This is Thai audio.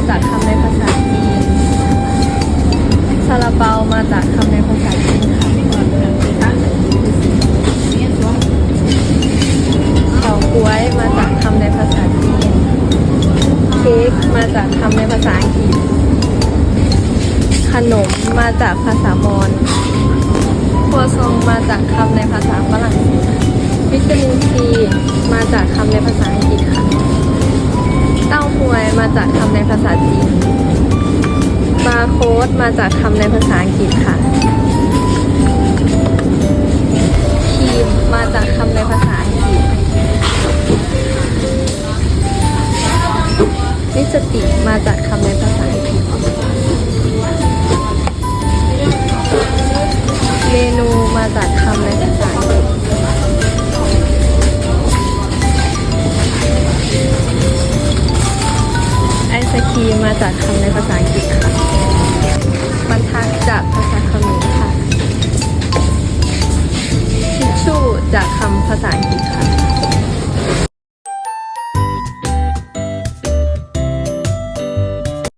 มาจากคำในภาษาจีนซาลาเปามาจากคำในภาษาจีนค่ะเฉาก๊วยมาจากคำในภาษาจีน เค้กมาจากคำในภาษาอังกฤษ ขนมมาจากภาษามอญครัวซองมาจากคำในภาษาฝรั่งวิตามินซี จากคำในภาษาจีน บาร์โค้ดมาจากคำในภาษาอังกฤษค่ะครีมมาจากคำในภาษาอังกฤษลิสติกมาจากคำในภาษาอังกฤษเมนูมาจากคำในภาษา ไอทีมมาจากคำในภาษาอังกฤษค่ะบรรทัดจากภาษาเขมรค่ะทิชชู่จากคำภาษาอังกฤษค่ะ